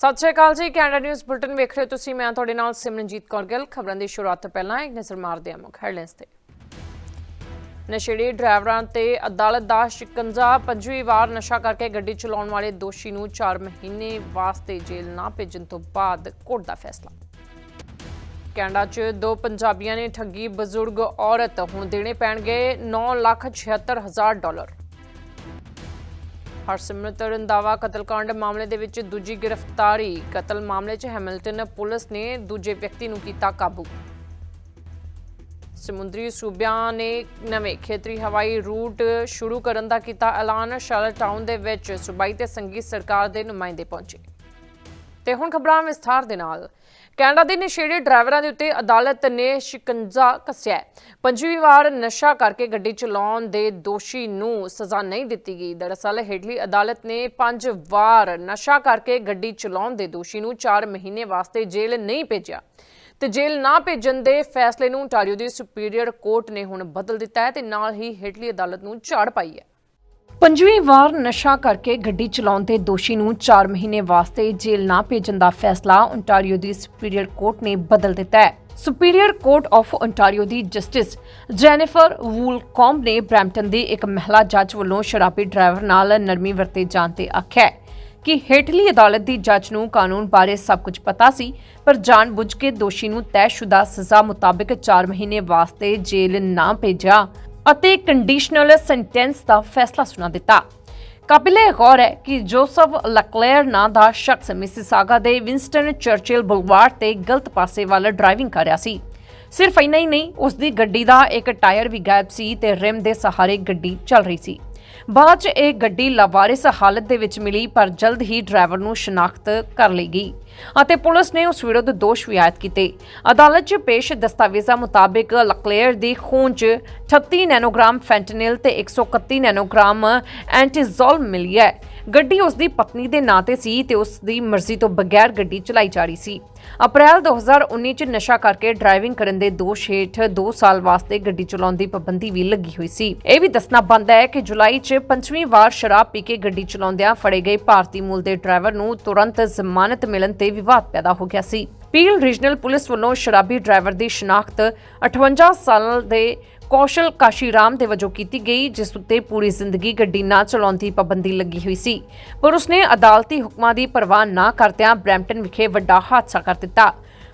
ਸਤਿ ਸ਼੍ਰੀ ਅਕਾਲ ਜੀ Canada news bulletin ਵੇਖ ਰਹੇ ਹੋ ਤੁਸੀਂ ਮੈਂ ਤੁਹਾਡੇ ਨਾਲ ਸਿਮਰਨਜੀਤ ਕੌਰ ਗਿੱਲ। ਖਬਰਾਂ ਦੀ ਸ਼ੁਰੂਆਤ ਤੋਂ ਪਹਿਲਾਂ ਇੱਕ ਨਜ਼ਰ ਮਾਰਦੇ ਹਾਂ ਮੁੱਖ ਹੈਡਲਾਈਨਸ ਤੇ। ਨਸ਼ੇੜੀ ਡਰਾਈਵਰਾਂ ਤੇ ਅਦਾਲਤ ਦਾ ਸ਼ਿਕੰਜਾ ਪੰਜਵੀਂ ਵਾਰ ਨਸ਼ਾ ਕਰਕੇ ਗੱਡੀ ਚਲਾਉਣ ਵਾਲੇ ਦੋਸ਼ੀ ਨੂੰ 4 ਮਹੀਨੇ ਵਾਸਤੇ ਜੇਲ੍ਹ ਨਾ ਭੇਜਣ ਤੋਂ ਬਾਅਦ ਕੋਰਟ ਦਾ ਫੈਸਲਾ। ਕੈਨੇਡਾ 'ਚ ਦੋ ਪੰਜਾਬੀਆਂ ਨੇ ਠੱਗੀ ਬਜ਼ੁਰਗ ਔਰਤ ਹੁਣ ਦੇਣੇ ਪੈਣਗੇ 9,76,000 ਡਾਲਰ। ਹਰਸਿਮਰਤ ਰੰਦਾਵਾ ਕਤਲकांड ਮਾਮਲੇ ਦੇ ਵਿੱਚ ਦੂਜੀ ਗ੍ਰਿਫਤਾਰੀ। ਕਤਲ ਮਾਮਲੇ 'ਚ ਹੈਮਿਲਟਨ ਪੁਲਿਸ ਨੇ ਦੂਜੇ ਵਿਅਕਤੀ ਨੂੰ ਕੀਤਾ ਕਾਬੂ। ਸਮੁੰਦਰੀ ਸੂਬਿਆਂ ਨੇ ਨਵੇਂ ਖੇਤਰੀ ਹਵਾਈ ਰੂਟ ਸ਼ੁਰੂ ਕਰਨ ਦਾ ਕੀਤਾ ਐਲਾਨ। ਸ਼ਾਰਲਟ ਟਾਊਨ ਦੇ ਵਿੱਚ ਸੂਬਾਈ ਤੇ ਸੰਗੀਤ ਸਰਕਾਰ ਦੇ ਨੁਮਾਇੰਦੇ ਪਹੁੰਚੇ। ਤੇ ਹੁਣ ਖਬਰਾਂ ਵਿਸਥਾਰ ਦੇ ਨਾਲ। ਕੈਨੇਡਾ ਦੇ ਨਸ਼ੇੜੀ ਡਰਾਈਵਰਾਂ ਦੇ ਉੱਤੇ ਅਦਾਲਤ ਨੇ ਸ਼ਿਕੰਜਾ ਕੱਸਿਆ ਪੰਜਵੀਂ ਵਾਰ ਨਸ਼ਾ ਕਰਕੇ ਗੱਡੀ ਚਲਾਉਣ ਦੇ ਦੋਸ਼ੀ ਨੂੰ ਸਜ਼ਾ ਨਹੀਂ ਦਿੱਤੀ ਗਈ। ਦਰਅਸਲ ਹੇਡਲੀ ਅਦਾਲਤ ਨੇ ਪੰਜ ਵਾਰ ਨਸ਼ਾ ਕਰਕੇ ਗੱਡੀ ਚਲਾਉਣ ਦੇ ਦੋਸ਼ੀ ਨੂੰ 4 ਮਹੀਨੇ ਵਾਸਤੇ ਜੇਲ੍ਹ ਨਹੀਂ ਭੇਜਿਆ। ਤੇ ਜੇਲ੍ਹ ਨਾ ਭੇਜਣ ਦੇ ਫੈਸਲੇ ਨੂੰ ontario ਦੀ ਸੁਪੀਰੀਅਰ ਕੋਰਟ ਨੇ ਹੁਣ ਬਦਲ ਦਿੱਤਾ ਹੈ ਤੇ ਨਾਲ ਹੀ ਹੇਡਲੀ ਅਦਾਲਤ ਨੂੰ ਝਾੜ ਪਾਈ ਹੈ। ਪੰਜਵੀਂ ਵਾਰ ਨਸ਼ਾ ਕਰਕੇ ਗੱਡੀ ਚਲਾਉਣ ਦੇ ਦੋਸ਼ੀ ਨੂੰ 4 ਮਹੀਨੇ ਵਾਸਤੇ ਜੇਲ੍ਹ ਨਾ ਭੇਜਣ ਦਾ ਫੈਸਲਾ ਓਨਟਾਰੀਓ ਦੀ ਸੁਪੀਰੀਅਰ ਕੋਰਟ ਨੇ ਬਦਲ ਦਿੱਤਾ ਹੈ। ਸੁਪੀਰੀਅਰ ਕੋਰਟ ਆਫ ਓਨਟਾਰੀਓ ਦੀ ਜਸਟਿਸ ਜੈਨੀਫਰ ਵੂਲਕੌਮ ਨੇ ਬ੍ਰੈਂਪਟਨ ਦੀ ਇੱਕ ਮਹਿਲਾ ਜੱਜ ਵੱਲੋਂ ਸ਼ਰਾਬੀ ਡਰਾਈਵਰ ਨਾਲ ਨਰਮੀ ਵਰਤੇ ਜਾਣ ਤੇ ਆਖਿਆ ਕਿ ਹੇਠਲੀ ਅਦਾਲਤ ਦੀ ਜੱਜ ਨੂੰ ਕਾਨੂੰਨ ਬਾਰੇ ਸਭ ਕੁਝ ਪਤਾ ਸੀ, ਪਰ ਜਾਣਬੁੱਝ ਕੇ ਦੋਸ਼ੀ ਨੂੰ ਤੈਅਸ਼ੁਦਾ ਸਜ਼ਾ ਮੁਤਾਬਕ 4 ਮਹੀਨੇ ਵਾਸਤੇ ਜੇਲ੍ਹ ਨਾ ਭੇਜਿਆ। ਅਤੇ ਕੰਡੀਸ਼ਨਲ ਸੈਂਟੈਂਸ ਦਾ ਫੈਸਲਾ ਸੁਣਾ ਦਿੱਤਾ। ਕਾਬਿਲੇ ਗੌਰ ਹੈ ਕਿ ਜੋਸਫ ਲਕਲੇਅਰ ਨਾਂ ਦਾ ਸ਼ਖਸ ਮਿਸਿਸਾਗਾ ਦੇ ਵਿੰਸਟਨ ਚਰਚਿਲ ਬੁਲਵਾਰਡ ਤੇ ਗਲਤ ਪਾਸੇ ਵੱਲ ਡਰਾਈਵਿੰਗ ਕਰ ਰਿਹਾ ਸੀ। ਸਿਰਫ ਇੰਨਾ ਹੀ ਨਹੀਂ, ਉਸ ਦੀ ਗੱਡੀ ਦਾ ਇੱਕ ਟਾਇਰ ਵੀ ਗਾਇਬ ਸੀ ਤੇ ਰਿਮ ਦੇ ਸਹਾਰੇ ਗੱਡੀ ਚੱਲ ਰਹੀ ਸੀ। ਬਾਅਦ 'ਚ ਇਹ ਗੱਡੀ ਲਾਵਾਰਿਸ ਹਾਲਤ ਦੇ ਵਿੱਚ ਮਿਲੀ, ਪਰ ਜਲਦ ਹੀ ਡਰਾਈਵਰ ਨੂੰ ਸ਼ਨਾਖਤ ਕਰ ਲਈ ਗਈ ਅਤੇ ਪੁਲਿਸ ਨੇ ਉਸ ਵਿਰੁੱਧ ਦੋਸ਼ ਵੀ ਆਇਦ ਕੀਤੇ। ਅਦਾਲਤ 'ਚ ਪੇਸ਼ ਦਸਤਾਵੇਜ਼ਾਂ ਮੁਤਾਬਕ ਲਕਲੇਅਰ ਦੀ ਖੂਨ 'ਚ 38 ਨੈਨੋਗ੍ਰਾਮ ਫੈਂਟਨਿਲ ਤੇ 131 ਨੈਨੋਗ੍ਰਾਮ ਐਂਟੀਜ਼ੋਲ ਮਿਲੀ ਹੈ। ਗੱਡੀ ਉਸ ਦੀ ਪਤਨੀ ਦੇ ਨਾਂ ਤੇ ਸੀ ਤੇ ਉਸ ਦੀ ਮਰਜ਼ੀ ਤੋਂ ਬਗੈਰ ਗੱਡੀ ਚਲਾਈ ਜਾ ਰਹੀ ਸੀ। ਅਪ੍ਰੈਲ 2019 ਚ ਨਸ਼ਾ ਕਰਕੇ ਡਰਾਈਵਿੰਗ ਕਰਨ ਦੇ ਦੋਸ਼ ਹੇਠ 2 ਸਾਲ ਵਾਸਤੇ ਗੱਡੀ ਚਲਾਉਣ ਦੀ ਪਾਬੰਦੀ ਵੀ ਲੱਗੀ ਹੋਈ ਸੀ। ਇਹ ਵੀ ਦੱਸਣਾ ਬੰਦ ਹੈ ਕਿ ਜੁਲਾਈ ਚ ਪੰਜਵੀਂ ਵਾਰ ਸ਼ਰਾਬ ਪੀ ਕੇ ਗੱਡੀ ਚਲਾਉਂਦਿਆਂ ਫੜੇ ਗਏ ਭਾਰਤੀ ਮੂਲ ਦੇ ਡਰਾਈਵਰ ਨੂੰ ਤੁਰੰਤ ਜ਼ਮਾਨਤ ਮਿਲਣ ਤੇ ਵਿਵਾਦ ਪੈਦਾ ਹੋ ਗਿਆ ਸੀ। ਪੀਲ ਰੀਜਨਲ ਪੁਲਿਸ ਵੱਲੋਂ ਸ਼ਰਾਬੀ ਡਰਾਈਵਰ ਦੀ ਸ਼ਨਾਖਤ 58 ਸਾਲ ਦੇ ਕੌਸ਼ਲ ਕਾਸ਼ੀਰਾਮ ਦੇ ਵਜੋਂ ਕੀਤੀ ਗਈ, ਜਿਸ ਉੱਤੇ ਪੂਰੀ ਜ਼ਿੰਦਗੀ ਗੱਡੀ ਨਾ ਚਲਾਉਣ ਦੀ ਪਾਬੰਦੀ ਲੱਗੀ ਹੋਈ ਸੀ। ਪਰ ਉਸਨੇ ਅਦਾਲਤੀ ਹੁਕਮਾਂ ਦੀ ਪਰਵਾਹ ਨਾ ਕਰਦਿਆਂ ਬ੍ਰੈਂਪਟਨ ਵਿਖੇ ਵੱਡਾ ਹਾਦਸਾ ਕਰ ਦਿੱਤਾ।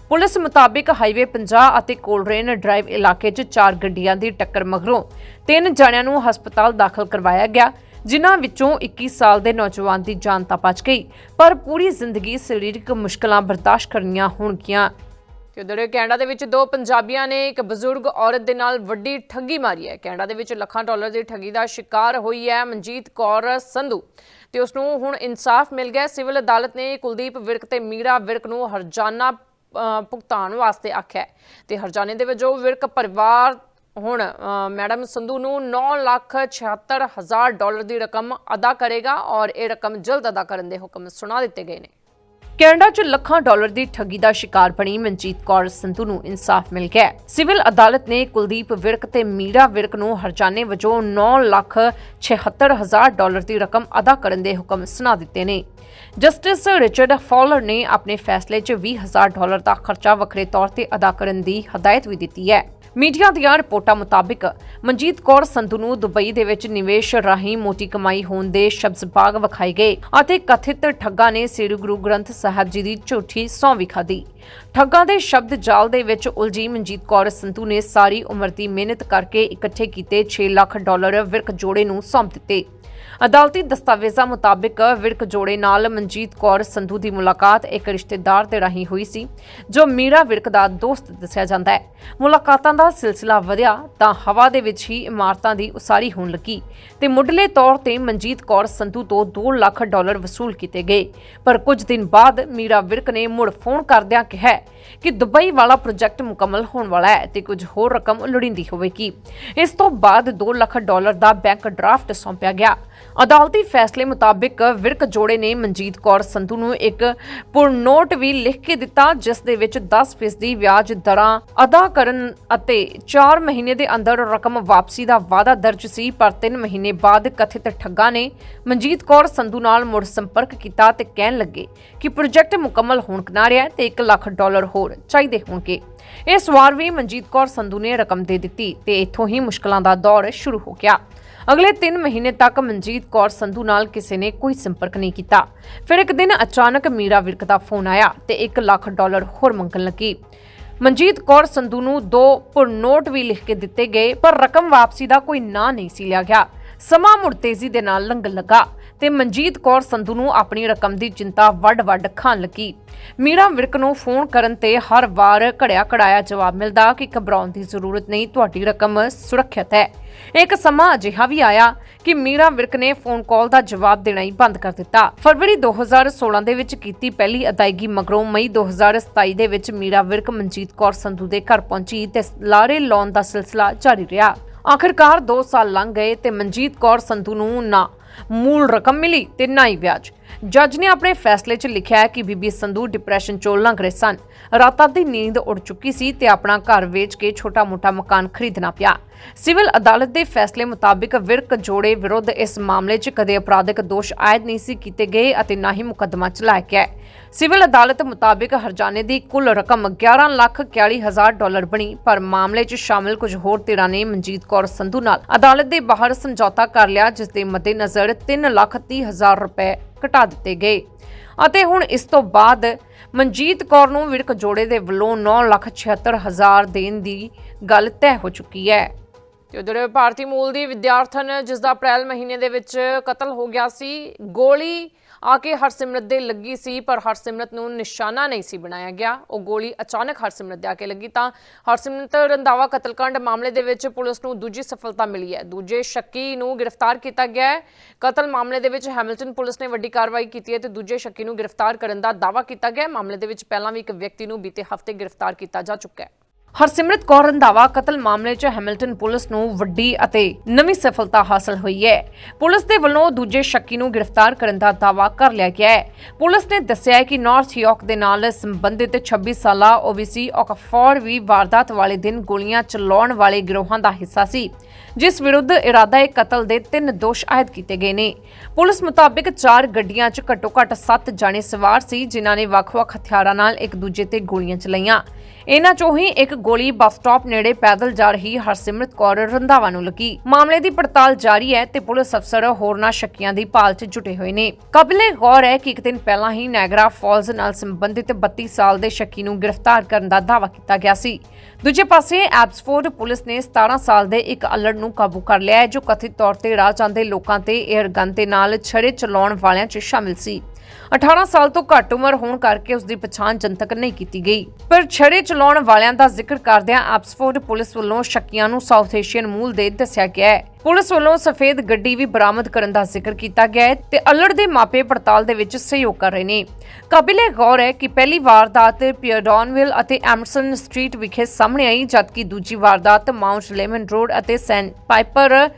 ਪੁਲਿਸ ਮੁਤਾਬਿਕ ਹਾਈਵੇ 50 ਅਤੇ ਕੋਲਰੇਨ ਡਰਾਈਵ ਇਲਾਕੇ 'ਚ ਚਾਰ ਗੱਡੀਆਂ ਦੀ ਟੱਕਰ ਮਗਰੋਂ ਤਿੰਨ ਜਣਿਆਂ ਨੂੰ ਹਸਪਤਾਲ ਦਾਖਲ ਕਰਵਾਇਆ ਗਿਆ, ਜਿਨ੍ਹਾਂ ਵਿੱਚੋਂ 21 ਸਾਲ ਦੇ ਨੌਜਵਾਨ ਦੀ ਜਾਨ ਤਾਂ ਬਚ ਗਈ, ਪਰ ਪੂਰੀ ਜ਼ਿੰਦਗੀ ਸਰੀਰਕ ਮੁਸ਼ਕਲਾਂ ਬਰਦਾਸ਼ਤ ਕਰਨੀਆਂ ਹੋਣਗੀਆਂ। ਤੇ ਉਧਰ ਕੈਨੇਡਾ ਦੇ ਵਿੱਚ ਦੋ ਪੰਜਾਬੀਆਂ ਨੇ, ਇੱਕ ਬਜ਼ੁਰਗ ਔਰਤ ਦੇ ਨਾਲ ਵੱਡੀ ਠੱਗੀ ਮਾਰੀ ਹੈ। ਕੈਨੇਡਾ ਦੇ ਵਿੱਚ ਲੱਖਾਂ ਡਾਲਰ ਦੀ ਠੱਗੀ ਦਾ ਸ਼ਿਕਾਰ ਹੋਈ ਹੈ ਮਨਜੀਤ ਕੌਰ ਸੰਧੂ। ਤੇ ਉਸ ਨੂੰ ਹੁਣ ਇਨਸਾਫ ਮਿਲ ਗਿਆ। ਸਿਵਲ ਅਦਾਲਤ ਨੇ ਕੁਲਦੀਪ ਵਿਰਕ ਤੇ ਮੀਰਾ ਵਿਰਕ ਨੂੰ ਹਰਜਾਨਾ ਭੁਗਤਾਨ ਵਾਸਤੇ ਆਖਿਆ ਹੈ। ਤੇ ਹਰਜਾਨੇ ਦੇ ਵਜੋਂ ਵਿਰਕ ਪਰਿਵਾਰ ਹੁਣ ਮੈਡਮ ਸੰਧੂ ਨੂੰ 9 ਲੱਖ 76 ਹਜ਼ਾਰ ਡਾਲਰ ਦੀ ਰਕਮ ਅਦਾ ਕਰੇਗਾ ਔਰ ਇਹ ਰਕਮ ਜਲਦ ਅਦਾ ਕਰਨ ਦੇ ਹੁਕਮ ਸੁਣਾ ਦਿੱਤੇ ਗਏ ਨੇ। ਕੈਨੇਡਾ 'ਚ ਲੱਖਾਂ ਡਾਲਰ ਦੀ ਠੱਗੀ ਦਾ ਸ਼ਿਕਾਰ ਬਣੀ ਮਨਜੀਤ ਕੌਰ ਸੰਧੂ ਨੂੰ ਇਨਸਾਫ ਮਿਲ ਗਿਆ ਸਿਵਲ ਅਦਾਲਤ ਨੇ ਕੁਲਦੀਪ ਵਿਰਕ ਤੇ ਮੀਰਾ ਵਿਰਕ ਨੂੰ ਹਰਜਾਨੇ ਵਜੋਂ 9 ਲੱਖ 76 ਹਜ਼ਾਰ ਡਾਲਰ ਦੀ ਰਕਮ ਅਦਾ ਕਰਨ ਦੇ ਹੁਕਮ ਸੁਣਾ ਦਿੱਤੇ ਨੇ। ਜਸਟਿਸ ਰਿਚਰਡ ਫੌਲਰ ਨੇ ਆਪਣੇ ਫੈਸਲੇ 'ਚ 20 ਹਜ਼ਾਰ ਡਾਲਰ ਦਾ ਖਰਚਾ ਵੱਖਰੇ ਤੌਰ ਤੇ ਅਦਾ ਕਰਨ ਦੀ ਹਦਾਇਤ ਵੀ ਦਿੱਤੀ ਹੈ। ਮੀਡੀਆ ਦੀਆਂ ਰਿਪੋਰਟਾਂ ਮੁਤਾਬਕ ਮਨਜੀਤ ਕੌਰ ਸੰਧੂ ਨੂੰ ਦੁਬਈ ਦੇ ਵਿੱਚ ਨਿਵੇਸ਼ ਰਾਹੀਂ ਮੋਟੀ ਕਮਾਈ ਹੋਣ ਦੇ ਸ਼ਬਜ਼ਬਾਗ ਵਿਖਾਏ ਗਏ ਅਤੇ ਕਥਿਤ ਠੱਗਾਂ ਨੇ ਸ੍ਰੀ ਗੁਰੂ ਗ੍ਰੰਥ ਸਾਹਿਬ ਜੀ ਦੀ ਝੂਠੀ ਸੌਂ ਵੀ ਖਾਧੀ। ਠੱਗਾਂ ਦੇ ਸ਼ਬਦ ਜਾਲ ਦੇ ਵਿੱਚ ਉਲਝੀ ਮਨਜੀਤ ਕੌਰ ਸੰਧੂ ਨੇ ਸਾਰੀ ਉਮਰ ਦੀ ਮਿਹਨਤ ਕਰਕੇ ਇਕੱਠੇ ਕੀਤੇ 6 ਲੱਖ ਡਾਲਰ ਵਿਰਕ ਜੋੜੇ ਨੂੰ ਸੌਂਪ ਦਿੱਤੇ। ਅਦਾਲਤੀ ਦਸਤਾਵੇਜ਼ਾਂ ਮੁਤਾਬਕ ਵਿਰਕ ਜੋੜੇ ਨਾਲ ਮਨਜੀਤ ਕੌਰ ਸੰਧੂ ਦੀ ਮੁਲਾਕਾਤ ਇੱਕ ਰਿਸ਼ਤੇਦਾਰ ਦੇ ਰਾਹੀਂ ਹੋਈ ਸੀ, ਜੋ ਮੀਰਾ ਵਿਰਕ ਦਾ ਦੋਸਤ ਦੱਸਿਆ ਜਾਂਦਾ ਹੈ। ਮੁਲਾਕਾਤਾਂ ਦਾ ਸਿਲਸਿਲਾ ਵਧਿਆ ਤਾਂ ਹਵਾ ਦੇ ਵਿੱਚ ਹੀ ਇਮਾਰਤਾਂ ਦੀ ਉਸਾਰੀ ਹੋਣ ਲੱਗੀ ਤੇ ਮੁੱਢਲੇ ਤੌਰ ਤੇ ਮਨਜੀਤ ਕੌਰ ਸੰਧੂ ਤੋਂ 2 ਲੱਖ ਡਾਲਰ ਵਸੂਲ ਕੀਤੇ ਗਏ। ਪਰ ਕੁਝ ਦਿਨ ਬਾਅਦ ਮੀਰਾ ਵਿਰਕ ਨੇ ਮੁੜ ਫੋਨ ਕਰਦਿਆਂ ਕਿਹਾ ਕਿ ਦੁਬਈ ਵਾਲਾ ਪ੍ਰੋਜੈਕਟ ਮੁਕੰਮਲ ਹੋਣ ਵਾਲਾ ਹੈ ਤੇ ਕੁਝ ਹੋਰ ਰਕਮ ਲੋੜੀਂਦੀ ਹੋਵੇਗੀ। ਇਸ ਤੋਂ ਬਾਅਦ 2 ਲੱਖ ਡਾਲਰ ਦਾ ਬੈਂਕ ਡਰਾਫਟ ਸੌਂਪਿਆ ਗਿਆ। ਅਦਾਲਤੀ ਫੈਸਲੇ ਮੁਤਾਬਕ ਵਿਰਕ ਜੋੜੇ ਨੇ ਮਨਜੀਤ ਕੌਰ ਸੰਧੂ ਨੂੰ ਇੱਕ ਪੁਰ ਵੀ ਲਿਖ ਕੇ ਦਿੱਤਾ, ਜਿਸ ਦੇ ਵਿੱਚ 10% ਵਿਆਜ ਦਰਾਂ ਅਦਾ ਕਰਨ ਅਤੇ 4 ਮਹੀਨੇ ਦੇ ਅੰਦਰ ਰਕਮ ਵਾਪਸੀ ਦਾ ਵਾਅਦਾ ਦਰਜ ਸੀ, ਪਰ 3 ਮਹੀਨੇ ਬਾਅਦ ਕਥਿਤ ਠੱਗਾ ਨੇ ਮਨਜੀਤ ਕੌਰ ਸੰਧੂ ਨਾਲ ਮੁੜ ਸੰਪਰਕ ਕੀਤਾ ਤੇ ਕਹਿਣ ਲੱਗੇ ਕਿ ਪ੍ਰੋਜੈਕਟ ਮੁਕੰਮਲ ਹੋਣ ਕਿਨਾਰਿਆ ਹੈ ਤੇ 1 ਲੱਖ ਡਾਲਰ ਹੋਰ ਚਾਹੀਦੇ ਹੋਣਗੇ। ਇਸ ਵਾਰ ਵੀ ਮਨਜੀਤ ਕੌਰ ਸੰਧੂ ਨੇ ਰਕਮ ਦੇ ਦਿੱਤੀ ਤੇ ਇੱਥੋਂ ਹੀ ਮੁਸ਼ਕਲਾਂ ਦਾ ਦੌਰ ਸ਼ੁਰੂ ਹੋ ਗਿਆ। ਅਗਲੇ 3 ਮਹੀਨੇ ਤੱਕ ਮਨਜੀਤ ਕੌਰ ਸੰਧੂ ਨਾਲ ਕਿਸੇ ਨੇ ਕੋਈ ਸੰਪਰਕ ਨਹੀਂ ਕੀਤਾ। ਫਿਰ ਇੱਕ ਦਿਨ ਅਚਾਨਕ ਮੀਰਾ ਵਿਰਕ ਦਾ ਫੋਨ ਆਇਆ ਤੇ 1 ਲੱਖ ਡਾਲਰ ਹੋਰ ਮੰਗਣ ਲੱਗੀ। ਮਨਜੀਤ ਕੌਰ ਸੰਧੂ ਨੂੰ ਦੋ ਪੁਰ ਨੋਟ ਵੀ ਲਿਖ ਕੇ ਦਿੱਤੇ ਗਏ, ਪਰ ਰਕਮ ਵਾਪਸੀ ਦਾ ਕੋਈ ਨਾਂ ਨਹੀਂ ਸੀ ਲਿਆ ਗਿਆ। ਸਮਾਂ ਮੁੜ ਤੇਜ਼ੀ ਦੇ ਨਾਲ ਲੰਘਣ ਲੱਗਾ। ਤੇ ਮਨਜੀਤ ਕੌਰ ਸੰਧੂ ਨੂੰ ਆਪਣੀ ਰਕਮ ਦੀ ਚਿੰਤਾ ਵੱਡ-ਵੱਡ ਖਾਣ ਲੱਗੀ। ਮੀਰਾ ਵਿਰਕ ਨੂੰ ਫੋਨ ਕਰਨ ਤੇ ਹਰ ਵਾਰ ਘੜਿਆ ਘੜਾਇਆ ਜਵਾਬ ਮਿਲਦਾ ਕਿ ਘਬਰਾਉਣ ਦੀ ਜ਼ਰੂਰਤ ਨਹੀਂ, ਤੁਹਾਡੀ ਰਕਮ ਸੁਰੱਖਿਅਤ ਹੈ। ਇੱਕ ਸਮਾਂ ਅਜਿਹਾ ਵੀ ਆਇਆ ਕਿ ਮੀਰਾ ਵਿਰਕ ਨੇ ਫੋਨ ਕਾਲ ਦਾ ਜਵਾਬ ਦੇਣਾ ਹੀ ਬੰਦ ਕਰ ਦਿੱਤਾ। ਫਰਵਰੀ 2016 ਦੇ ਵਿੱਚ ਕੀਤੀ ਪਹਿਲੀ ਅਦਾਇਗੀ ਮਗਰੋਂ ਮਈ 2027 ਦੇ ਵਿੱਚ ਮੀਰਾ ਵਿਰਕ, ਮਨਜੀਤ ਕੌਰ ਸੰਧੂ ਦੇ ਘਰ ਪਹੁੰਚੀ ਤੇ ਲਾਰੇ ਲਾਉਣ ਦਾ ਸਿਲਸਿਲਾ ਜਾਰੀ ਰਿਹਾ। ਆਖਿਰਕਾਰ 2 ਸਾਲ ਲੰਘ ਗਏ ਤੇ ਮਨਜੀਤ ਕੌਰ ਸੰਧੂ ਨੂੰ ਨਾ ਮੂਲ ਰਕਮ ਮਿਲੀ ਤੇ ਨਾ ਹੀ ਵਿਆਜ। ਜੱਜ ਨੇ ਆਪਣੇ ਫੈਸਲੇ 'ਚ ਲਿਖਿਆ ਹੈ ਕਿ ਬੀਬੀ ਸੰਧੂ ਡਿਪਰੈਸ਼ਨ 'ਚੋਂ ਲੰਘ ਰਹੇ ਸਨ। ਰਾਤਾਂ ਦੀ ਨੀਂਦ ਉੱਡ ਚੁੱਕੀ ਸੀ ਤੇ ਆਪਣਾ ਘਰ ਵੇਚ ਕੇ ਛੋਟਾ-ਮੋਟਾ ਮਕਾਨ ਖਰੀਦਣਾ ਪਿਆ। ਸਿਵਲ ਅਦਾਲਤ ਦੇ ਫੈਸਲੇ ਮੁਤਾਬਿਕ ਵਿਰਕ ਜੋੜੇ ਵਿਰੁੱਧ ਇਸ ਮਾਮਲੇ 'ਚ ਕਦੇ ਅਪਰਾਧਿਕ ਦੋਸ਼ ਆਇਦ ਨਹੀਂ ਸੀ ਕੀਤੇ ਗਏ ਅਤੇ ਨਾ ਹੀ ਮੁਕੱਦਮਾ ਚਲਾਇਆ ਗਿਆ ਸਿਵਲ ਅਦਾਲਤ ਮੁਤਾਬਿਕ ਹਰਜਾਨੇ ਦੀ ਕੁੱਲ ਰਕਮ 11 ਲੱਖ 41 ਹਜ਼ਾਰ ਡਾਲਰ ਬਣੀ, ਪਰ ਮਾਮਲੇ 'ਚ ਸ਼ਾਮਿਲ ਕੁਝ ਹੋਰ ਧਿਰਾਂ ਨੇ ਮਨਜੀਤ ਕੌਰ ਸੰਧੂ ਨਾਲ ਅਦਾਲਤ ਦੇ ਬਾਹਰ ਸਮਝੌਤਾ ਕਰ ਲਿਆ, ਜਿਸ ਦੇ ਮੱਦੇਨਜ਼ਰ 3 ਲੱਖ 30 ਹਜ਼ਾਰ ਰੁਪਏ ਘਟਾ ਦਿੱਤੇ ਗਏ। ਅਤੇ ਹੁਣ ਇਸ ਤੋਂ ਬਾਅਦ ਮਨਜੀਤ ਕੌਰ ਨੂੰ ਵਿੜਕ ਜੋੜੇ ਦੇ ਵੱਲੋਂ 9 ਲੱਖ 76 ਹਜ਼ਾਰ ਦੇਣ ਦੀ ਗੱਲ ਤੈਅ ਹੋ ਚੁੱਕੀ ਹੈ। ਤੇ ਉਧਰ ਭਾਰਤੀ ਮੂਲ ਦੀ ਵਿਦਿਆਰਥਣ ਜਿਸ ਦਾ ਅਪ੍ਰੈਲ ਮਹੀਨੇ ਦੇ ਵਿੱਚ ਕਤਲ ਹੋ ਗਿਆ ਸੀ, ਗੋਲੀ ਆ ਕੇ ਹਰਸਿਮਰਤ ਦੇ ਲੱਗੀ ਸੀ, ਪਰ ਹਰਸਿਮਰਤ ਨੂੰ ਨਿਸ਼ਾਨਾ ਨਹੀਂ ਸੀ ਬਣਾਇਆ ਗਿਆ। ਉਹ ਗੋਲੀ ਅਚਾਨਕ ਹਰਸਿਮਰਤ ਦੇ ਆ ਕੇ ਲੱਗੀ ਤਾਂ ਹਰਸਿਮਰਤ ਰੰਧਾਵਾ ਕਤਲकांड ਮਾਮਲੇ ਦੇ ਵਿੱਚ ਪੁਲਿਸ ਨੂੰ ਦੂਜੀ ਸਫਲਤਾ ਮਿਲੀ ਹੈ। ਦੂਜੇ ਸ਼ੱਕੀ ਨੂੰ ਗ੍ਰਿਫਤਾਰ ਕੀਤਾ ਗਿਆ ਹੈ। ਕਤਲ ਮਾਮਲੇ ਦੇ ਵਿੱਚ ਹੈਮਿਲਟਨ ਪੁਲਿਸ ਨੇ ਵੱਡੀ ਕਾਰਵਾਈ ਕੀਤੀ ਹੈ ਤੇ ਦੂਜੇ ਸ਼ੱਕੀ ਨੂੰ ਗ੍ਰਿਫਤਾਰ ਕਰਨ ਦਾ ਦਾਅਵਾ ਕੀਤਾ ਗਿਆ ਮਾਮਲੇ ਦੇ ਵਿੱਚ ਪਹਿਲਾਂ ਵੀ ਇੱਕ ਵਿਅਕਤੀ ਨੂੰ ਬੀਤੇ ਹਫ਼ਤੇ ਗ੍ਰਿਫਤਾਰ ਕੀਤਾ ਜਾ ਚੁੱਕਾ ਹੈ। ਹਰਸਿਮਰਤ ਕੌਰ ਰੰਧਾਵਾ ਕਤਲ ਮਾਮਲੇ 'ਚ ਹੈਮਿਲਟਨ ਪੁਲਿਸ ਨੂੰ ਵੱਡੀ ਅਤੇ ਨਵੀਂ ਸਫਲਤਾ ਹਾਸਲ ਹੋਈ ਹੈ। ਪੁਲਿਸ ਦੇ ਵੱਲੋਂ ਦੂਜੇ ਸ਼ੱਕੀ ਨੂੰ ਗ੍ਰਿਫਤਾਰ ਕਰਨ ਦਾ ਦਾਅਵਾ ਕਰ ਲਿਆ ਗਿਆ ਹੈ। ਪੁਲਿਸ ਨੇ ਦੱਸਿਆ ਹੈ ਕਿ ਨਾਰਥ ਯਾਰਕ ਦੇ ਨਾਲ ਸੰਬੰਧਿਤ 26 ਸਾਲਾ ਓਬੀਸੀ ਓਕਫੋਰ ਵੀ ਵਾਰਦਾਤ ਵਾਲੇ ਦਿਨ ਗੋਲੀਆਂ ਚਲਾਉਣ ਵਾਲੇ ਗਿਰੋਹਾਂ ਦਾ ਹਿੱਸਾ ਸੀ, ਜਿਸ ਵਿਰੁੱਧ ਇਰਾਦਾ ਇਹ ਕਤਲ ਦੇ ਤਿੰਨ ਦੋਸ਼ ਆਇਦ ਕੀਤੇ ਗਏ ਨੇ। ਪੁਲਿਸ ਮੁਤਾਬਿਕ ਚਾਰ ਗੱਡੀਆਂ 'ਚ ਘੱਟੋ-ਘੱਟ 7 ਜਾਣੇ ਸਵਾਰ ਸੀ, ਜਿਨ੍ਹਾਂ ਨੇ ਵੱਖ-ਵੱਖ ਹਥਿਆਰਾਂ ਨਾਲ ਇੱਕ ਦੂਜੇ ਤੇ ਗੋਲੀਆਂ ਚਲਾਈਆਂ। ਇਹਨਾਂ ਚੋਂ ਹੀ ਇੱਕ ਗੋਲੀ ਬੱਸ ਸਟਾਪ ਨੇੜੇ ਪੈਦਲ ਜਾ ਰਹੀ ਹਰਸਿਮਰਤ ਕੌਰ ਰੰਧਾਵਾ ਨੂੰ ਲੱਗੀ। ਮਾਮਲੇ ਦੀ ਪੜਤਾਲ ਜਾਰੀ ਹੈ ਤੇ ਪੁਲਿਸ ਅਫਸਰ ਹੋਰਨਾਂ ਸ਼ੱਕੀਆਂ ਦੀ ਭਾਲ 'ਚ ਜੁਟੇ ਹੋਏ ਨੇ। ਕਬਲੇ ਗੌਰ ਹੈ ਕਿ ਇੱਕ ਦਿਨ ਪਹਿਲਾਂ ਹੀ ਨੈਗਰਾ ਫਾਲਜ਼ ਨਾਲ ਸੰਬੰਧਿਤ 32 ਸਾਲ ਦੇ ਸ਼ੱਕੀ ਨੂੰ ਗ੍ਰਿਫਤਾਰ ਕਰਨ ਦਾ ਦਾਅਵਾ ਕੀਤਾ ਗਿਆ ਸੀ। ਦੂਜੇ ਪਾਸੇ, ਐਬਸਫੋਰਡ ਪੁਲਿਸ ਨੇ 17 ਸਾਲ ਦੇ ਇੱਕ ਅਲੜ ਨੂੰ ਕਾਬੂ ਕਰ ਲਿਆ ਹੈ, ਜੋ ਕਥਿਤ ਤੌਰ ਤੇ ਰਾਹ ਜਾਂਦੇ ਲੋਕਾਂ ਤੇ 에ਅਰ ਗਨ ਦੇ ਨਾਲ ਛੜੇ ਚਲਾਉਣ ਵਾਲਿਆਂ 'ਚ ਸ਼ਾਮਿਲ ਸੀ। 18 ਸਾਲ ਤੋਂ ਘੱਟ ਉਮਰ ਹੋਣ ਕਰਕੇ ਉਸ ਦੀ ਪਛਾਣ ਜਨਤਕ ਨਹੀਂ ਕੀਤੀ ਗਈ। ਪਰ ਛੜੇ ਚਲਾਉਣ ਵਾਲਿਆਂ ਦਾ ਜ਼ਿਕਰ ਕਰਦਿਆਂ ਐਬਸਫੋਰਡ ਪੁਲਿਸ ਵੱਲੋਂ ਸ਼ੱਕੀਆਂ ਨੂੰ ਸਾਊਥ ਏਸ਼ੀਅਨ ਮੂਲ ਦੇ ਦੱਸਿਆ ਗਿਆ ਹੈ। ਪੁਲਿਸ ਵੱਲੋਂ ਸਫੇਦ ਗੱਡੀ ਵੀ ਬਰਾਮਦ ਕਰਨ ਦਾ ਜ਼ਿਕਰ ਕੀਤਾ ਗਿਆ ਹੈ ਤੇ ਅਲੜ ਦੇ ਮਾਪੇ ਪੜਤਾਲ ਦੇ ਵਿੱਚ ਸਹਿਯੋਗ ਕਰ ਰਹੇ ਨੇ। ਕਾਬਿਲੇ ਗੌਰ ਹੈ ਕਿ ਪਹਿਲੀ ਵਾਰਦਾਤ ਪਿਅਰਡੌਨਵਿਲ ਅਤੇ ਐਮਰਸਨ ਸਟਰੀਟ ਵਿਖੇ ਸਾਹਮਣੇ ਆਈ, ਜਦਕਿ ਦੂਜੀ ਵਾਰਦਾਤ ਮਾਉਂਟ ਲੈਮਨ ਰੋਡ ਅਤੇ ਸੈਨ ਪਾਈਪਰ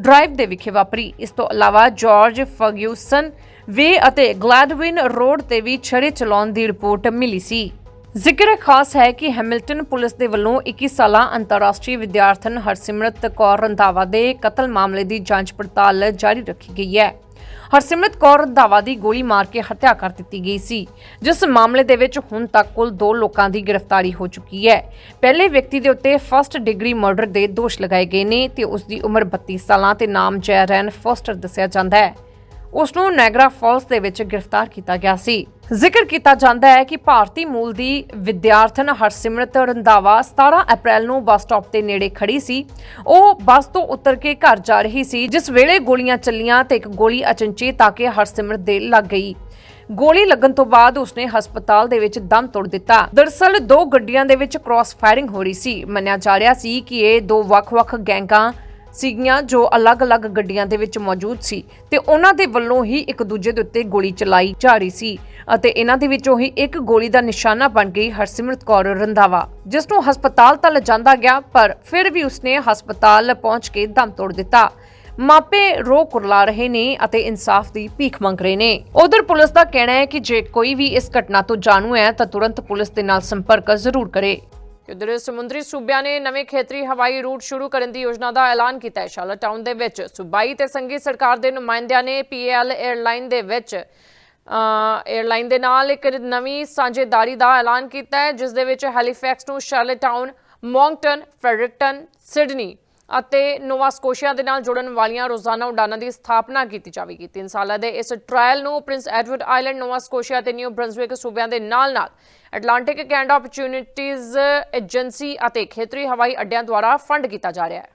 ਡਰਾਈਵ ਦੇ ਵਿਖੇ ਵਾਪਰੀ। ਇਸ ਤੋਂ ਇਲਾਵਾ ਜਾਰਜ ਫਰਗਿਊਸਨ ਵੇ ਅਤੇ ਗਲੈਡਵਿਨ ਰੋਡ ਤੇ ਵੀ ਛੜੇ ਚਲਾਉਣ ਦੀ ਰਿਪੋਰਟ ਮਿਲੀ ਸੀ। ਜ਼ਿਕਰ ਖਾਸ ਹੈ ਕਿ ਹੈਮਿਲਟਨ ਪੁਲਿਸ ਦੇ ਵੱਲੋਂ 21 ਸਾਲਾ ਅੰਤਰਰਾਸ਼ਟਰੀ ਵਿਦਿਆਰਥਣ ਹਰਸਿਮਰਤ ਕੌਰ ਰੰਧਾਵਾ ਦੇ ਕਤਲ ਮਾਮਲੇ ਦੀ ਜਾਂਚ ਪੜਤਾਲ ਜਾਰੀ ਰੱਖੀ ਗਈ ਹੈ। ਹਰਸਿਮਰਤ ਕੌਰ ਰੰਧਾਵਾ ਦੀ ਗੋਲੀ ਮਾਰ ਕੇ ਹੱਤਿਆ ਕਰ ਦਿੱਤੀ ਗਈ ਸੀ, ਜਿਸ ਮਾਮਲੇ ਦੇ ਵਿੱਚ ਹੁਣ ਤੱਕ ਕੁੱਲ 2 ਲੋਕਾਂ ਦੀ ਗ੍ਰਿਫਤਾਰੀ ਹੋ ਚੁੱਕੀ ਹੈ। ਪਹਿਲੇ ਵਿਅਕਤੀ ਦੇ ਉੱਤੇ ਫਸਟ ਡਿਗਰੀ ਮਰਡਰ ਦੇ ਦੋਸ਼ ਲਗਾਏ ਗਏ ਨੇ ਤੇ ਉਸ ਦੀ ਉਮਰ 32 ਸਾਲਾਂ ਤੇ ਨਾਮ ਜੈਰਨ ਫੋਸਟਰ ਦੱਸਿਆ ਜਾਂਦਾ ਹੈ। ਉਸ ਨੂੰ ਨੈਗਰਾ ਫਾਲਸ ਦੇ ਵਿੱਚ ਗ੍ਰਿਫਤਾਰ ਕੀਤਾ ਗਿਆ ਸੀ। ਜ਼ਿਕਰ ਕੀਤਾ ਜਾਂਦਾ ਹੈ ਕਿ ਭਾਰਤੀ ਮੂਲ ਦੀ ਵਿਦਿਆਰਥਣ ਹਰਸਿਮਰਤ ਰੰਧਾਵਾ 17 ਅਪ੍ਰੈਲ ਨੂੰ ਬੱਸ ਸਟਾਪ ਦੇ ਨੇੜੇ ਖੜੀ ਸੀ। ਉਹ ਬੱਸ ਤੋਂ ਉਤਰ ਕੇ ਘਰ ਜਾ ਰਹੀ ਸੀ, ਜਿਸ ਵੇਲੇ ਗੋਲੀਆਂ ਚੱਲੀਆਂ ਤੇ ਇੱਕ ਗੋਲੀ ਅਚਨਚੇਤ ਆ ਕੇ ਹਰਸਿਮਰਤ ਦੇ ਲੱਗ ਗਈ। ਗੋਲੀ ਲੱਗਣ ਤੋਂ ਬਾਅਦ ਉਸਨੇ ਹਸਪਤਾਲ ਦੇ ਵਿੱਚ ਦਮ ਤੋੜ ਦਿੱਤਾ। ਦਰਸਲ ਦੋ ਗੱਡੀਆਂ ਦੇ ਵਿੱਚ ਕ੍ਰਾਸ ਫਾਇਰਿੰਗ ਹੋ ਰਹੀ ਸੀ। ਮੰਨਿਆ ਜਾ ਰਿਹਾ ਸੀ ਕਿ ਇਹ ਦੋ ਵੱਖ-ਵੱਖ ਗੈਂਗਾਂ ਸੀਗੀਆਂ ਜੋ ਅਲੱਗ-ਅਲੱਗ ਗੱਡੀਆਂ ਦੇ ਵਿੱਚ ਮੌਜੂਦ ਸੀ ਤੇ ਉਹਨਾਂ ਦੇ ਵੱਲੋਂ ਹੀ ਇੱਕ ਦੂਜੇ ਦੇ ਉੱਤੇ ਗੋਲੀ ਚਲਾਈ ਜਾ ਰਹੀ ਸੀ ਅਤੇ ਇਹਨਾਂ ਦੇ ਵਿੱਚੋਂ ਹੀ ਇੱਕ ਗੋਲੀ ਦਾ ਨਿਸ਼ਾਨਾ ਬਣ ਗਈ ਹਰਸਿਮਰਤ ਕੌਰ ਰੰਧਾਵਾ, ਜਿਸ ਨੂੰ ਹਸਪਤਾਲ ਤਾਂ ਲਿਜਾਂਦਾ ਗਿਆ, ਪਰ ਫਿਰ ਵੀ ਉਸਨੇ ਹਸਪਤਾਲ ਪਹੁੰਚ ਕੇ ਦਮ ਤੋੜ ਦਿੱਤਾ। ਮਾਪੇ ਰੋ ਕੁਰਲਾ ਰਹੇ ਨੇ ਅਤੇ ਇਨਸਾਫ ਦੀ ਭੀਖ ਮੰਗ ਰਹੇ ਨੇ। ਉਧਰ ਪੁਲਿਸ ਦਾ ਕਹਿਣਾ ਹੈ ਕਿ ਜੇ ਕੋਈ ਵੀ ਇਸ ਘਟਨਾ ਤੋਂ ਜਾਣੂ ਹੈ ਤਾਂ ਤੁਰੰਤ ਪੁਲਿਸ ਦੇ ਨਾਲ ਸੰਪਰਕ ਜ਼ਰੂਰ ਕਰੇ। ਉਧਰ ਸਮੁੰਦਰੀ ਸੂਬਿਆਂ ਨੇ ਨਵੇਂ ਖੇਤਰੀ ਹਵਾਈ ਰੂਟ ਸ਼ੁਰੂ ਕਰਨ ਦੀ ਯੋਜਨਾ ਦਾ ਐਲਾਨ ਕੀਤਾ ਹੈ। ਸ਼ਾਰਲਟ ਟਾਊਨ ਦੇ ਵਿੱਚ ਸੂਬਾਈ ਤੇ ਸੰਘੀ ਸਰਕਾਰ ਦੇ ਨੁਮਾਇੰਦਿਆਂ ਨੇ ਪੀਐਲ 에ਅਰਲਾਈਨ ਦੇ ਵਿੱਚ 에ਅਰਲਾਈਨ ਦੇ ਨਾਲ ਇੱਕ ਨਵੀਂ ਸਾਂਝੇਦਾਰੀ ਦਾ ਐਲਾਨ ਕੀਤਾ ਹੈ, ਜਿਸ ਦੇ ਵਿੱਚ ਹੈਲੀਫੈਕਸ ਨੂੰ Charlottetown, Moncton, Fredericton, Sydney ਅਤੇ ਨੋਵਾ ਸਕੋਸ਼ੀਆ ਦੇ ਨਾਲ ਜੁੜਨ ਵਾਲੀਆਂ ਰੋਜ਼ਾਨਾ ਉਡਾਨਾਂ ਦੀ ਸਥਾਪਨਾ ਕੀਤੀ ਜਾਵੇਗੀ। ਤਿੰਨ ਸਾਲਾਂ ਦੇ ਇਸ ਟ੍ਰਾਇਲ ਨੂੰ Prince Edward Island, Nova Scotia ਤੇ ਨਿਊ ਬ੍ਰੰਜ਼ਵਿਕ ਸੂਬਿਆਂ ਦੇ ਨਾਲ-ਨਾਲ ਐਟਲਾਂਟਿਕ ਕੈਂਡ ਓਪਰਚ्युनिटीज ਏਜੰਸੀ ਅਤੇ ਖੇਤਰੀ ਹਵਾਈ ਅੱਡਿਆਂ ਦੁਆਰਾ ਫੰਡ ਕੀਤਾ ਜਾ ਰਿਹਾ ਹੈ।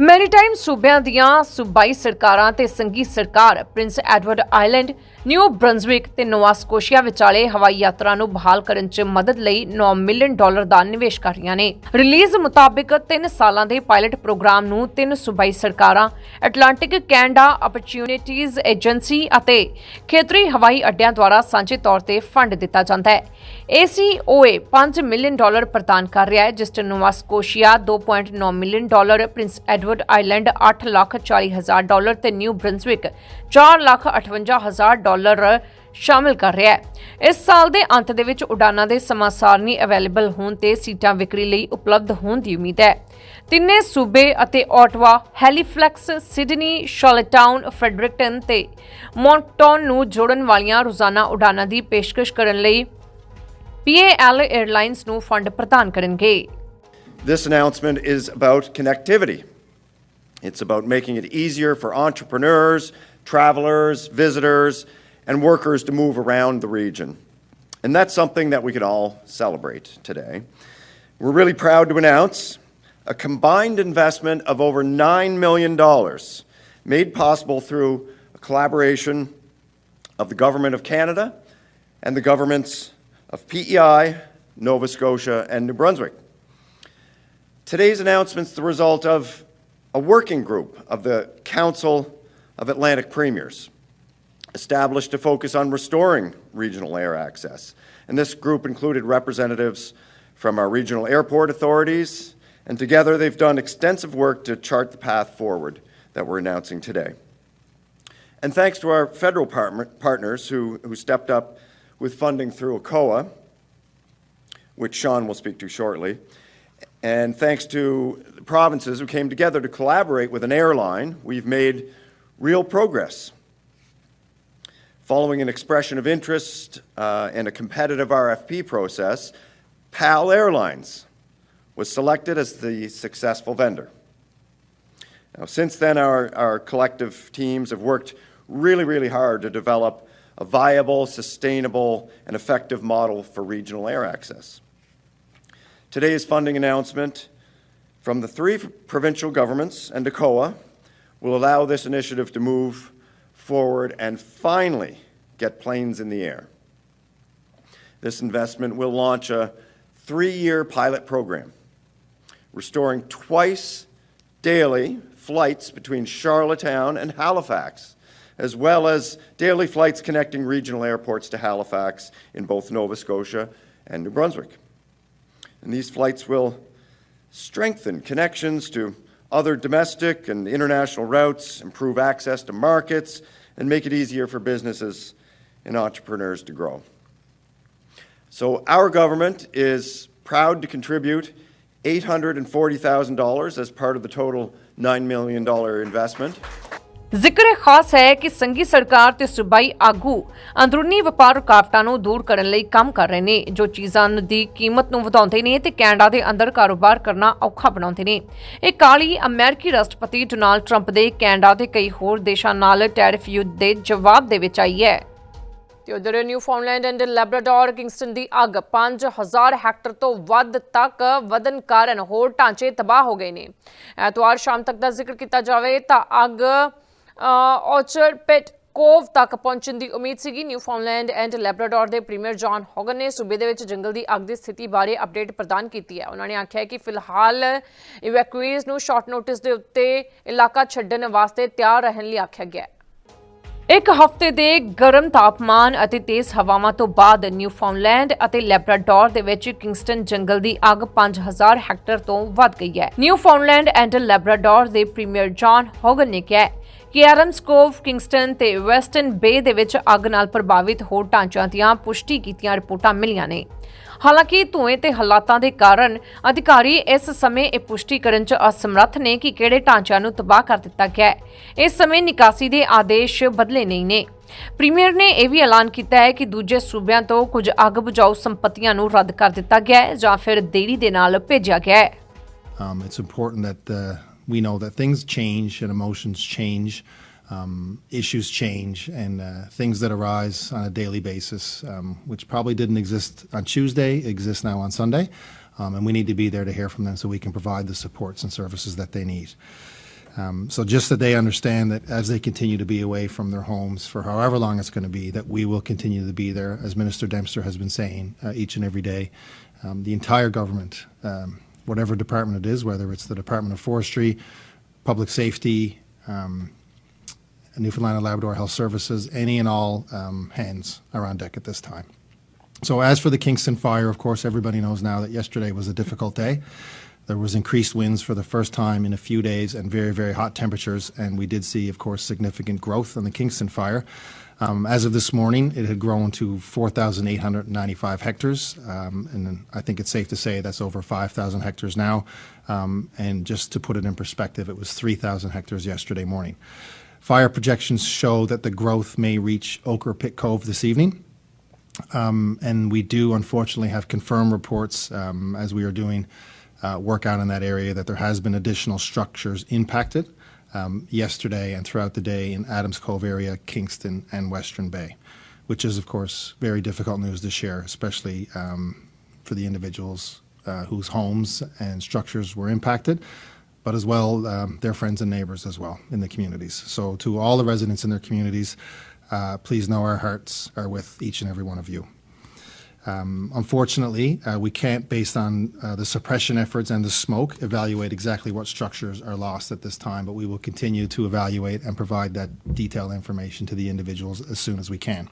ਮੈਰੀਟਾਈਮ ਸੂਬਿਆਂ ਦੀਆਂ ਸੂਬਾਈ ਸਰਕਾਰਾਂ ਤੇ ਸੰਘੀ ਸਰਕਾਰ Prince Edward Island New Brunswick ਤੇ ਨੋਵਾ ਸਕੋਸ਼ੀਆ ਵਿਚਾਲੇ ਹਵਾਈ ਯਾਤਰਾ ਨੂੰ ਬਹਾਲ ਕਰਨ 'ਚ ਮਦਦ ਲਈ 9 ਮਿਲੀਅਨ ਡਾਲਰ ਦਾ ਨਿਵੇਸ਼ ਕਰ ਰਹੀਆਂ ਨੇ। ਰਿਲੀਜ਼ ਮੁਤਾਬਕ 3 ਸਾਲਾਂ ਦੇ ਪਾਇਲਟ ਪ੍ਰੋਗਰਾਮ ਨੂੰ ਤਿੰਨ ਸੂਬਾਈ ਸਰਕਾਰਾਂ, ਐਟਲਾਂਟਿਕ, ਕੈਨੇਡਾ ਓਪਰਚ्युनिटीज ਏਜੰਸੀ ਅਤੇ ਖੇਤਰੀ ਹਵਾਈ ਅੱਡਿਆਂ ਦੁਆਰਾ ਸਾਂਝੇ ਤੌਰ ਤੇ ਫੰਡ ਦਿੱਤਾ ਜਾਂਦਾ ਹੈ। ACOA 5 ਮਿਲੀਅਨ ਡਾਲਰ ਪ੍ਰਦਾਨ ਕਰ ਰਿਹਾ ਹੈ, ਜਿਸ ਤੋਂ Nova Scotia 2.9 million dollar, Prince Edward Island 8 lakh 40 ਹਜ਼ਾਰ ਡਾਲਰ ਤੇ ਨਿਊ ਬ੍ਰੰਜ਼ਵਿਕ 4 ਲੱਖ 58 ਹਜ਼ਾਰ ਡਾਲਰ ਸ਼ਾਮਿਲ ਕਰ ਰਿਹਾ ਹੈ। ਇਸ ਸਾਲ ਦੇ ਅੰਤ ਦੇ ਵਿੱਚ ਉਡਾਨਾਂ ਦੇ ਸਮਾਂ ਅਵੇਲੇਬਲ ਹੋਣ ਤੇ ਸੀਟਾਂ ਵਿਕਰੀ ਲਈ ਉਪਲਬਧ ਹੋਣ ਦੀ ਉਮੀਦ ਹੈ। ਤਿੰਨੇ ਸੂਬੇ ਅਤੇ ਆਟਵਾ ਹੈਲੀਫਲੈਕਸ ਸਿਡਨੀ ਸ਼ਾਰਲਟਾਊਨ ਫੈਡਰਿਕਟਨ ਤੇ ਮੌਂਟਨ ਨੂੰ ਜੋੜਨ ਵਾਲੀਆਂ ਰੋਜ਼ਾਨਾ ਉਡਾਨਾਂ ਦੀ ਪੇਸ਼ਕਸ਼ ਕਰਨ ਲਈ PAL 에ਅਰਲਾਈਨਸ ਨੂੰ ਫੰਡ ਪ੍ਰਦਾਨ ਕਰਨਗੇ। This announcement is about connectivity. It's about making it easier for entrepreneurs, travelers, visitors, and workers to move around the region. And that's something that we can all celebrate today. We're really proud to announce a combined investment of over $9 million made possible through a collaboration of the Government of Canada and the governments of PEI, Nova Scotia, and New Brunswick. Today's announcement is the result of a working group of the Council of Atlantic Premiers, established to focus on restoring regional air access. And this group included representatives from our regional airport authorities, and together they've done extensive work to chart the path forward that we're announcing today. And thanks to our federal partner- partners who, who stepped up with funding through ACOA, which Sean will speak to shortly, and thanks to the provinces who came together to collaborate with an airline, we've made real progress. Following an expression of interest uh, and a competitive RFP process, PAL Airlines was selected as the successful vendor. Now, since then, our, our collective teams have worked really, really hard to develop a viable, sustainable, and effective model for regional air access. Today's funding announcement from the three provincial governments and ACOA will allow this initiative to move forward and finally get planes in the air. This investment will launch a three year pilot program, restoring twice daily flights between Charlottetown and Halifax, as well as daily flights connecting regional airports to Halifax in both Nova Scotia and New Brunswick. And these flights will strengthen connections to other domestic and international routes, improve access to markets, and make it easier for businesses and entrepreneurs to grow. So, our government is proud to contribute $840,000 as part of the total $9 million investment. ਜ਼ਿਕਰ ਖਾਸ ਹੈ ਕਿ ਸੰਘੀ ਸਰਕਾਰ ਤੇ ਸੂਬਾਈ ਆਗੂ ਅੰਦਰੂਨੀ ਵਪਾਰ ਰੁਕਾਵਟਾਂ ਨੂੰ ਦੂਰ ਕਰਨ ਲਈ ਕੰਮ ਕਰ ਰਹੇ ਨੇ, ਜੋ ਚੀਜ਼ਾਂ ਦੀ ਕੀਮਤ ਨੂੰ ਵਧਾਉਂਦੇ ਨੇ ਤੇ ਕੈਨੇਡਾ ਦੇ ਅੰਦਰ ਕਾਰੋਬਾਰ ਕਰਨਾ ਔਖਾ ਬਣਾਉਂਦੇ ਨੇ। ਇਹ ਕਾਲੀ ਅਮਰੀਕੀ ਰਾਸ਼ਟਰਪਤੀ ਡੋਨਾਲਡ ਟਰੰਪ ਦੇ ਕੈਨੇਡਾ ਤੇ ਕਈ ਹੋਰ ਦੇਸ਼ਾਂ ਨਾਲ ਟੈਰਿਫ ਯੁੱਧ ਦੇ ਜਵਾਬ ਦੇ ਵਿੱਚ ਆਈ ਹੈ। ਤੇ ਉਧਰ ਨਿਊਫਾਊਂਡਲੈਂਡ ਐਂਡ ਲੈਬਰਾਡੋਰ ਕਿੰਗਸਟਨ ਦੀ ਅੱਗ 5000 ਹੈਕਟਰ ਤੋਂ ਵੱਧ ਤੱਕ ਵਧਨ ਕਾਰਨ ਹੋਰ ਢਾਂਚੇ ਤਬਾਹ ਹੋ ਗਏ ਨੇ। ਐਤਵਾਰ ਸ਼ਾਮ ਤੱਕ ਦਾ ਜ਼ਿਕਰ ਕੀਤਾ ਜਾਵੇ ਤਾਂ ਅੱਗ ਔਰਚਰਡ ਪਿਟ ਕੋਵ ਤੱਕ ਪਹੁੰਚਣ ਦੀ ਉਮੀਦ ਸੀਗੀ। ਨਿਊਫਾਊਂਡਲੈਂਡ ਐਂਡ ਲੈਬਰਾਡੋਰ ਦੇ ਪ੍ਰੀਮੀਅਰ ਜੌਨ ਹੋਗਨ ਨੇ ਸੂਬੇ ਦੇ ਵਿੱਚ ਜੰਗਲ ਦੀ ਅੱਗ ਦੀ ਸਥਿਤੀ ਬਾਰੇ ਅਪਡੇਟ ਪ੍ਰਦਾਨ ਕੀਤੀ ਹੈ। ਉਹਨਾਂ ਨੇ ਆਖਿਆ ਕਿ ਫਿਲਹਾਲ ਇਵੈਕੂਏਜ਼ ਨੂੰ ਸ਼ਾਰਟ ਨੋਟਿਸ ਦੇ ਉੱਤੇ ਇਲਾਕਾ ਛੱਡਣ ਵਾਸਤੇ ਤਿਆਰ ਰਹਿਣ ਲਈ ਆਖਿਆ ਗਿਆ ਹੈ। ਇੱਕ ਹਫ਼ਤੇ ਦੇ ਗਰਮ ਤਾਪਮਾਨ ਅਤੇ ਤੇਜ਼ ਹਵਾਵਾਂ ਤੋਂ ਬਾਅਦ ਨਿਊਫਾਊਂਡਲੈਂਡ ਅਤੇ ਲੈਬਰਾਡੋਰ ਦੇ ਵਿੱਚ ਕਿੰਗਸਟਨ ਜੰਗਲ ਦੀ ਅੱਗ 5000 ਹੈਕਟਰ ਤੋਂ ਵੱਧ ਗਈ ਹੈ। ਨਿਊਫਾਊਂਡਲੈਂਡ ਐਂਡ ਲੈਬਰਾਡੋਰ ਦੇ ਪ੍ਰੀਮੀਅਰ ਜੌਨ ਹੋਗਨ ਨੇ ਕਿਹਾ ਹੈ ਕੋਵ ਕਿੰਗਸਟਨ ਤੇ ਵੈਸਟਰਨ ਬੇ ਦੇ ਵਿੱਚ ਅੱਗ ਨਾਲ ਪ੍ਰਭਾਵਿਤ ਹੋਰ ਢਾਂਚਿਆਂ ਦੀਆਂ ਪੁਸ਼ਟੀ ਕੀਤੀਆਂ ਰਿਪੋਰਟਾਂ ਮਿਲੀਆਂ ਨੇ। ਹਾਲਾਂਕਿ ਧੂਏ ਤੇ ਹਾਲਾਤਾਂ ਦੇ ਕਾਰਨ ਅਧਿਕਾਰੀ ਇਸ ਸਮੇਂ ਇਹ ਪੁਸ਼ਟੀ ਕਰਨ 'ਚ ਅਸਮਰੱਥ ਨੇ ਕਿ ਕਿਹੜੇ ਢਾਂਚਿਆਂ ਨੂੰ ਤਬਾਹ ਕਰ ਦਿੱਤਾ ਗਿਆ ਹੈ। ਇਸ ਸਮੇਂ ਨਿਕਾਸੀ ਦੇ ਆਦੇਸ਼ ਬਦਲੇ ਨਹੀਂ ਨੇ। ਪ੍ਰੀਮੀਅਰ ਨੇ ਇਹ ਵੀ ਐਲਾਨ ਕੀਤਾ ਹੈ ਕਿ ਦੂਜੇ ਸੂਬਿਆਂ ਤੋਂ ਕੁਝ ਅੱਗ ਬੁਝਾਊ ਸੰਪਤੀਆਂ ਨੂੰ ਰੱਦ ਕਰ ਦਿੱਤਾ ਗਿਆ ਹੈ ਜਾਂ ਫਿਰ ਦੇਰੀ ਦੇ ਨਾਲ ਭੇਜਿਆ ਗਿਆ ਹੈ। Um, it's important that uh, we know that things change and emotions change, um, issues change, and uh, things that arise on a daily basis, um, which probably didn't exist on Tuesday, exist now on Sunday. Um, and we need to be there to hear from them so we can provide the supports and services that they need. Um, so just that they understand that as they continue to be away from their homes for however long it's going to be, that we will continue to be there, as Minister Dempster has been saying uh, each and every day. Um, the entire government, um, whatever department it is, whether it's the Department of Forestry, Public Safety, um, Newfoundland and Labrador Health Services, any and all um, hands are on deck at this time. So as for the Kingston fire, of course, everybody knows now that yesterday was a difficult day. There was increased winds for the first time in a few days and very, very hot temperatures, and we did see, of course, significant growth on the Kingston fire. Um, as of this morning, it had grown to 4,895 hectares, um, and I think it's safe to say that's over 5,000 hectares now. Um, and just to put it in perspective, it was 3,000 hectares yesterday morning. Fire projections show that the growth may reach Ochre Pit Cove this evening. Um, and we do unfortunately have confirmed reports um, as we are doing work out in that area that there has been additional structures impacted um, yesterday and throughout the day in Adams Cove area, Kingston, and Western Bay, which is of course very difficult news to share, especially um, for the individuals uh, whose homes and structures were impacted. But as well, um, their friends and neighbors as well in the communities. So, to all the residents in their communities, uh, please know our hearts are with each and every one of you. Um, unfortunately, uh, we can't, based on uh, the suppression efforts and the smoke, evaluate exactly what structures are lost at this time, but we will continue to evaluate and provide that detailed information to the individuals as soon as we can.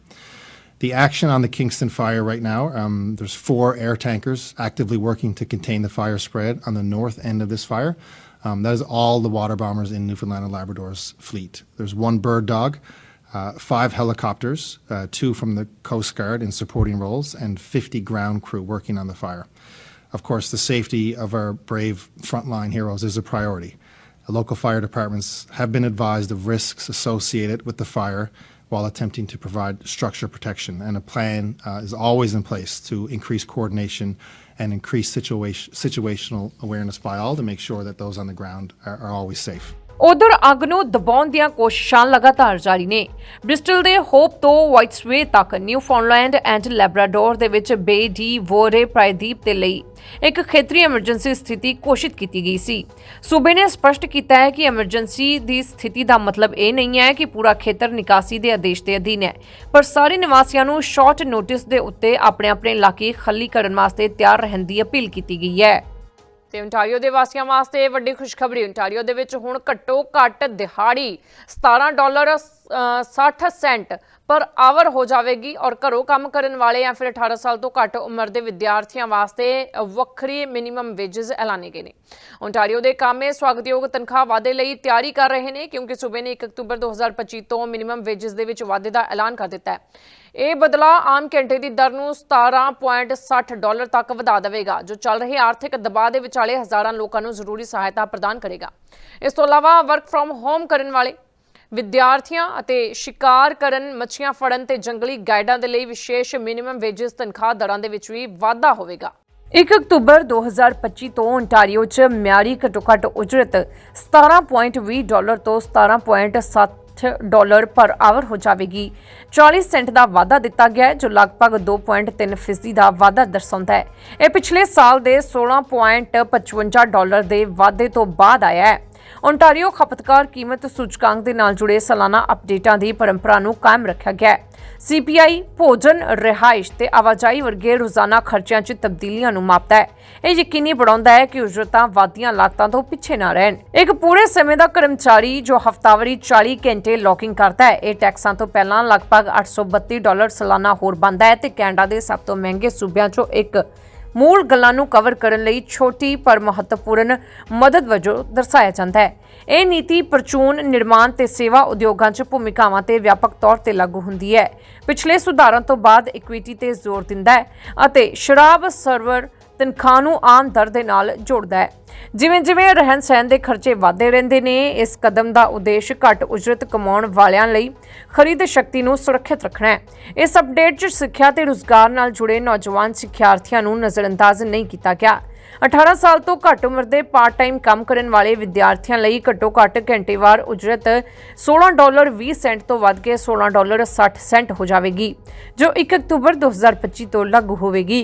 The action on the Kingston fire right now, um, there's four air tankers actively working to contain the fire spread on the north end of this fire. Um, that is all the water bombers in Newfoundland and Labrador's fleet. There's one bird dog, uh, five helicopters, uh, two from the Coast Guard in supporting roles, and 50 ground crew working on the fire. Of course, the safety of our brave frontline heroes is a priority. The local fire departments have been advised of risks associated with the fire while attempting to provide structure protection, and a plan uh, is always in place to increase coordination and increase situation, situational awareness by all to make sure that those on the ground are, are always safe. ਉਧਰ ਅੱਗ ਨੂੰ ਦਬਾਉਣ ਦੀਆਂ ਕੋਸ਼ਿਸ਼ਾਂ ਲਗਾਤਾਰ ਜਾਰੀ ਨੇ। Bristle ਦੇ ਹੋਪ ਤੋਂ ਵਾਈਟਸਵੇ ਤੱਕ ਨਿਊਫਾਊਂਡਲੈਂਡ ਐਂਡ ਲੈਬਰਾਡੋਰ ਦੇ ਵਿੱਚ ਬੇ ਡੀ ਵੋਰੇ ਪ੍ਰਾਇਦੀਪ ਦੇ ਲਈ ਇੱਕ ਖੇਤਰੀ ਐਮਰਜੈਂਸੀ ਸਥਿਤੀ ਘੋਸ਼ਿਤ ਕੀਤੀ ਗਈ ਸੀ। ਸੂਬੇ ਨੇ ਸਪਸ਼ਟ ਕੀਤਾ ਹੈ ਕਿ ਐਮਰਜੈਂਸੀ ਦੀ ਸਥਿਤੀ ਦਾ ਮਤਲਬ ਇਹ ਨਹੀਂ ਹੈ ਕਿ ਪੂਰਾ ਖੇਤਰ ਨਿਕਾਸੀ ਦੇ ਆਦੇਸ਼ ਦੇ ਅਧੀਨ ਹੈ, ਪਰ ਸਾਰੇ ਨਿਵਾਸੀਆਂ ਨੂੰ ਸ਼ਾਰਟ ਨੋਟਿਸ ਦੇ ਉੱਤੇ ਆਪਣੇ ਆਪਣੇ ਇਲਾਕੇ ਖਾਲੀ ਕਰਨ ਵਾਸਤੇ ਤਿਆਰ ਰਹਿਣ ਦੀ ਅਪੀਲ ਕੀਤੀ ਗਈ ਹੈ। ਤੇ ਓਨਟਾਰੀਓ ਦੇ ਵਾਸੀਆਂ ਵਾਸਤੇ ਵੱਡੀ ਖੁਸ਼ਖਬਰੀ ਓਨਟਾਰੀਓ ਦੇ ਵਿੱਚ ਹੁਣ ਘੱਟੋ ਘੱਟ ਦਿਹਾੜੀ 17 ਡਾਲਰ ਅ, 60 ਸੈਂਟ ਪਰ ਆਵਰ ਹੋ ਜਾਵੇਗੀ ਔਰ ਘਰੋਂ ਕੰਮ ਕਰਨ ਵਾਲੇ ਜਾਂ ਫਿਰ 18 ਸਾਲ ਤੋਂ ਘੱਟ ਉਮਰ ਦੇ ਵਿਦਿਆਰਥੀਆਂ ਵਾਸਤੇ ਵੱਖਰੀ ਮਿਨੀਮਮ ਵੇਜਸ ਐਲਾਨੇ ਗਏ ਨੇ। ਓਨਟਾਰੀਓ ਦੇ ਕਾਮੇ ਸਵਾਗਤਯੋਗ ਤਨਖਾਹ ਵਾਧੇ ਲਈ ਤਿਆਰੀ ਕਰ ਰਹੇ ਨੇ ਕਿਉਂਕਿ ਸੂਬੇ ਨੇ 1 ਅਕਤੂਬਰ 2025 ਤੋਂ ਮਿਨੀਮਮ ਵੇਜਸ ਦੇ ਵਿੱਚ ਵਾਧੇ ਦਾ ਐਲਾਨ ਕਰ ਦਿੱਤਾ ਹੈ। ਇਹ ਬਦਲਾਅ ਆਮ ਘੰਟੇ ਦੀ ਦਰ ਨੂੰ 17.60 ਡਾਲਰ ਤੱਕ ਵਧਾ ਦੇਵੇਗਾ, ਜੋ ਚੱਲ ਰਹੇ ਆਰਥਿਕ ਦਬਾਅ ਦੇ ਵਿਚਾਲੇ ਹਜ਼ਾਰਾਂ ਲੋਕਾਂ ਨੂੰ ਜ਼ਰੂਰੀ ਸਹਾਇਤਾ ਪ੍ਰਦਾਨ ਕਰੇਗਾ। ਇਸ ਤੋਂ ਇਲਾਵਾ ਵਰਕ ਫਰਮ ਹੋਮ ਕਰਨ ਵਾਲੇ ਵਿਦਿਆਰਥੀਆਂ ਅਤੇ ਸ਼ਿਕਾਰ ਕਰਨ ਮੱਛੀਆਂ ਫੜਨ ਤੇ ਜੰਗਲੀ ਗਾਈਡਾਂ ਦੇ ਲਈ ਵਿਸ਼ੇਸ਼ ਮਿਨੀਮਮ ਵੇਜਸ ਤਨਖਾਹ ਦਰਾਂ ਦੇ ਵਿੱਚ ਵੀ ਵਾਧਾ ਹੋਵੇਗਾ। 1 ਅਕਤੂਬਰ 2025 ਤੋਂ ਓਨਟਾਰੀਓ 'ਚ ਮਿਆਰੀ ਘੱਟੋ-ਘੱਟ ਉਜਰਤ 17.20 ਡਾਲਰ ਤੋਂ 17.7 ਡਾਲਰ ਪਰ ਆਵਰ ਹੋ ਜਾਵੇਗੀ। 40 ਸੈਂਟ ਦਾ ਵਾਧਾ ਦਿੱਤਾ ਗਿਆ ਹੈ, ਜੋ ਲਗਭਗ 2.3 ਫੀਸਦੀ ਦਾ ਵਾਧਾ ਦਰਸਾਉਂਦਾ ਹੈ। ਇਹ ਪਿਛਲੇ ਸਾਲ ਦੇ 16.55 ਡਾਲਰ ਦੇ ਵਾਧੇ ਤੋਂ ਬਾਅਦ ਆਇਆ ਹੈ। Ontario ਖਪਤਕਾਰ ਕੀਮਤ ਸੂਚਕਾਂਕ ਦੇ ਨਾਲ ਜੁੜੇ ਸਾਲਾਨਾ ਅਪਡੇਟਾਂ ਦੀ ਪਰੰਪਰਾ ਨੂੰ ਕਾਇਮ ਰੱਖਿਆ ਗਿਆ ਹੈ। CPI ਭੋਜਨ, ਰਿਹਾਇਸ਼ ਤੇ ਆਵਾਜਾਈ ਵਰਗੇ ਰੋਜ਼ਾਨਾ ਖਰਚਿਆਂ 'ਚ ਤਬਦੀਲੀਆਂ ਨੂੰ ਮਾਪਦਾ ਹੈ। ਇਹ ਯਕੀਨੀ ਬਣਾਉਂਦਾ ਹੈ ਕਿ ਉਜਰਤਾਂ ਵਾਧੀਆਂ ਲਾਗਤਾਂ ਤੋਂ ਪਿੱਛੇ ਨਾ ਰਹਿਣ। ਇੱਕ ਪੂਰੇ ਸਮੇਂ ਦਾ ਕਰਮਚਾਰੀ ਜੋ ਹਫ਼ਤਾਵਾਰੀ 40 ਘੰਟੇ ਲੌਕਿੰਗ ਕਰਦਾ ਹੈ, ਇਹ ਟੈਕਸਾਂ ਤੋਂ ਪਹਿਲਾਂ ਲਗਭਗ 832 ਡਾਲਰ ਸਾਲਾਨਾ ਹੋਰ ਬਣਦਾ ਹੈ ਤੇ ਕੈਨੇਡਾ ਦੇ ਸਭ ਤੋਂ ਮਹਿੰਗੇ ਸੂਬਿਆਂ 'ਚੋਂ ਇੱਕ ਮੂਲ ਗੱਲਾਂ ਨੂੰ ਕਵਰ ਕਰਨ ਲਈ ਛੋਟੀ ਪਰ ਮਹੱਤਵਪੂਰਨ ਮਦਦ ਵਜੋਂ ਦਰਸਾਇਆ ਜਾਂਦਾ ਹੈ। ਇਹ ਨੀਤੀ ਪਰਚੂਨ ਨਿਰਮਾਣ ਤੇ ਸੇਵਾ ਉਦਯੋਗਾਂ 'ਚ ਭੂਮਿਕਾਵਾਂ ਤੇ ਵਿਆਪਕ ਤੌਰ ਤੇ ਲਾਗੂ ਹੁੰਦੀ ਹੈ। ਪਿਛਲੇ ਸੁਧਾਰਾਂ ਤੋਂ ਬਾਅਦ ਇਕੁਇਟੀ ਤੇ ਜ਼ੋਰ ਦਿੰਦਾ ਹੈ ਅਤੇ ਸ਼ਰਾਬ ਸਰਵਰ ਤਨਖਾਹ ਨੂੰ ਆਮ ਦਰ ਦੇ ਨਾਲ ਜੋੜਦਾ ਹੈ। ਜਿਵੇਂ ਜਿਵੇਂ ਰਹਿਣ ਸਹਿਣ ਦੇ ਖਰਚੇ ਵਧਦੇ ਰਹਿੰਦੇ ਨੇ, ਇਸ ਕਦਮ ਦਾ ਉਦੇਸ਼ ਘੱਟ ਉਜਰਤ ਕਮਾਉਣ ਵਾਲਿਆਂ ਲਈ ਖਰੀਦ ਸ਼ਕਤੀ ਨੂੰ ਸੁਰੱਖਿਅਤ ਰੱਖਣਾ ਹੈ। ਇਸ ਅਪਡੇਟ 'ਚ ਸਿੱਖਿਆ ਤੇ ਰੁਜ਼ਗਾਰ ਨਾਲ ਜੁੜੇ ਨੌਜਵਾਨ ਸਿੱਖਿਆਰਥੀਆਂ ਨੂੰ ਨਜ਼ਰਅੰਦਾਜ਼ ਨਹੀਂ ਕੀਤਾ ਗਿਆ। 18 ਸਾਲ ਤੋਂ ਘੱਟ ਉਮਰ ਦੇ ਪਾਰਟ ਟਾਈਮ ਕੰਮ ਕਰਨ ਵਾਲੇ ਵਿਦਿਆਰਥੀਆਂ ਲਈ ਘੱਟੋ ਘੱਟ ਘੰਟੇਵਾਰ ਉਜਰਤ 16 ਡਾਲਰ 20 ਸੈਂਟ ਤੋਂ ਵੱਧ ਕੇ 16 ਡਾਲਰ 60 ਸੈਂਟ ਹੋ ਜਾਵੇਗੀ, ਜੋ 1 ਅਕਤੂਬਰ 2025 ਤੋਂ ਲਾਗੂ ਹੋਵੇਗੀ।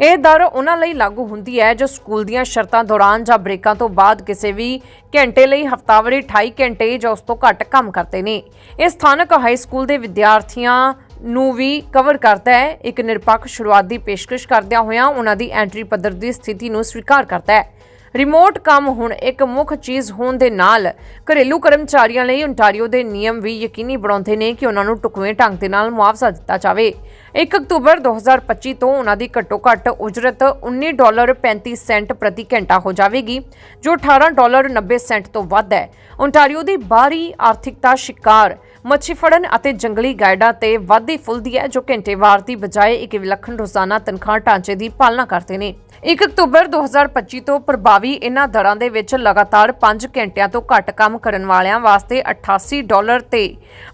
ਇਹ ਦਰ ਉਹਨਾਂ ਲਈ ਲਾਗੂ ਹੁੰਦੀ ਹੈ ਜੋ ਸਕੂਲ ਦੀਆਂ ਸ਼ਰਤਾਂ ਦੌਰਾਨ ਜਾਂ ਬ੍ਰੇਕਾਂ ਤੋਂ ਬਾਅਦ ਕਿਸੇ ਵੀ ਘੰਟੇ ਲਈ ਹਫ਼ਤਾਵਾਰੀ 28 ਘੰਟੇ ਜਾਂ ਉਸ ਤੋਂ ਘੱਟ ਕੰਮ ਕਰਦੇ ਨੇ। ਇਹ ਸਥਾਨਕ ਹਾਈ ਸਕੂਲ ਦੇ ਵਿਦਿਆਰਥੀਆਂ ਨੂੰ ਵੀ ਕਵਰ ਕਰਦਾ ਹੈ। ਇੱਕ ਨਿਰਪੱਖ ਸ਼ੁਰੂਆਤ ਦੀ ਪੇਸ਼ਕਸ਼ ਕਰਦਿਆਂ ਹੋਇਆਂ ਉਹਨਾਂ ਦੀ ਐਂਟਰੀ ਪੱਧਰ ਦੀ ਸਥਿਤੀ ਨੂੰ ਸਵੀਕਾਰ ਕਰਦਾ ਹੈ। ਰਿਮੋਟ ਕੰਮ ਹੁਣ ਇੱਕ ਮੁੱਖ ਚੀਜ਼ ਹੋਣ ਦੇ ਨਾਲ ਘਰੇਲੂ ਕਰਮਚਾਰੀਆਂ ਲਈ ਓਨਟਾਰੀਓ ਦੇ ਨਿਯਮ ਵੀ ਯਕੀਨੀ ਬਣਾਉਂਦੇ ਨੇ ਕਿ ਉਹਨਾਂ ਨੂੰ ਟੁਕਵੇਂ ਢੰਗ ਦੇ ਨਾਲ ਮੁਆਵਜ਼ਾ ਦਿੱਤਾ ਜਾਵੇ। 1 ਅਕਤੂਬਰ 2025 ਤੋਂ ਉਹਨਾਂ ਦੀ ਘੱਟੋ ਘੱਟ ਉਜਰਤ 19 ਡਾਲਰ 35 ਸੈਂਟ ਪ੍ਰਤੀ ਘੰਟਾ ਹੋ ਜਾਵੇਗੀ, ਜੋ 18 ਡਾਲਰ 90 ਸੈਂਟ ਤੋਂ ਵੱਧ ਹੈ। ਓਨਟਾਰੀਓ ਦੀ ਬਾਹਰੀ ਆਰਥਿਕਤਾ ਸ਼ਿਕਾਰ ਮੱਛੀ ਫੜਨ ਅਤੇ ਜੰਗਲੀ ਗਾਇਡਾਂ ਤੇ ਵਾਧੀ ਫੁੱਲਦੀ ਹੈ, ਜੋ ਘੰਟੇਵਾਰ ਦੀ ਬਜਾਏ ਇੱਕ ਵਿਲੱਖਣ ਰੋਜ਼ਾਨਾ ਤਨਖਾਹ ਢਾਂਚੇ ਦੀ ਪਾਲਣਾ ਕਰਦੇ ਨੇ। 1 ਅਕਤੂਬਰ 2025 ਤੋਂ ਪ੍ਰਭਾਵੀ ਇਹਨਾਂ ਦਰਾਂ ਦੇ ਵਿੱਚ ਲਗਾਤਾਰ 5 ਘੰਟਿਆਂ ਤੋਂ ਘੱਟ ਕੰਮ ਕਰਨ ਵਾਲਿਆਂ ਵਾਸਤੇ 88 ਡਾਲਰ ਤੇ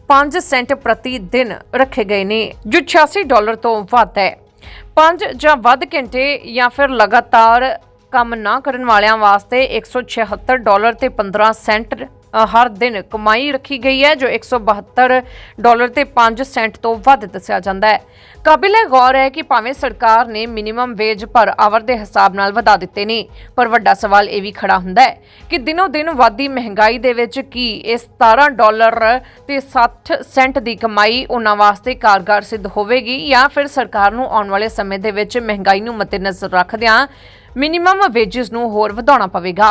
5 ਸੈਂਟ ਪ੍ਰਤੀ ਦਿਨ ਰੱਖੇ ਗਏ ਨੇ, ਜੋ 86 ਡਾਲਰ ਤੋਂ ਵੱਧ ਹੈ। 5 ਜਾਂ ਵੱਧ ਘੰਟੇ ਜਾਂ ਫਿਰ ਲਗਾਤਾਰ ਕੰਮ ਨਾ ਕਰਨ ਵਾਲਿਆਂ ਵਾਸਤੇ 176 ਡਾਲਰ ਤੇ 15 ਸੈਂਟ ਹਰ ਦਿਨ ਕਮਾਈ ਰੱਖੀ ਗਈ ਹੈ, ਜੋ 172 ਡਾਲਰ ਤੇ 5 ਸੈਂਟ ਤੋਂ ਵੱਧ ਦੱਸਿਆ ਜਾਂਦਾ ਹੈ। ਕਾਬਿਲੇ ਗੌਰ ਹੈ ਕਿ ਭਾਵੇਂ ਸਰਕਾਰ ਨੇ ਮਿਨੀਮਮ ਵੇਜ ਪਰ ਆਵਰ ਦੇ ਹਿਸਾਬ ਨਾਲ ਵਧਾ ਦਿੱਤੇ ਨੇ, ਪਰ ਵੱਡਾ ਸਵਾਲ ਇਹ ਵੀ ਖੜਾ ਹੁੰਦਾ ਹੈ ਕਿ ਦਿਨੋ ਦਿਨ ਵਾਧੀ ਮਹਿੰਗਾਈ ਦੇ ਵਿੱਚ ਕੀ ਇਹ 17 ਡਾਲਰ ਤੇ 60 ਸੈਂਟ ਦੀ ਕਮਾਈ ਉਹਨਾਂ ਵਾਸਤੇ ਕਾਰਗਰ ਸਿੱਧ ਹੋਵੇਗੀ ਜਾਂ ਫਿਰ ਸਰਕਾਰ ਨੂੰ ਆਉਣ ਵਾਲੇ ਸਮੇਂ ਦੇ ਵਿੱਚ ਮਹਿੰਗਾਈ ਨੂੰ ਮੱਦੇਨਜ਼ਰ ਰੱਖਦਿਆਂ ਮਿਨੀਮਮ ਵੇਜਸ ਨੂੰ ਹੋਰ ਵਧਾਉਣਾ ਪਵੇਗਾ?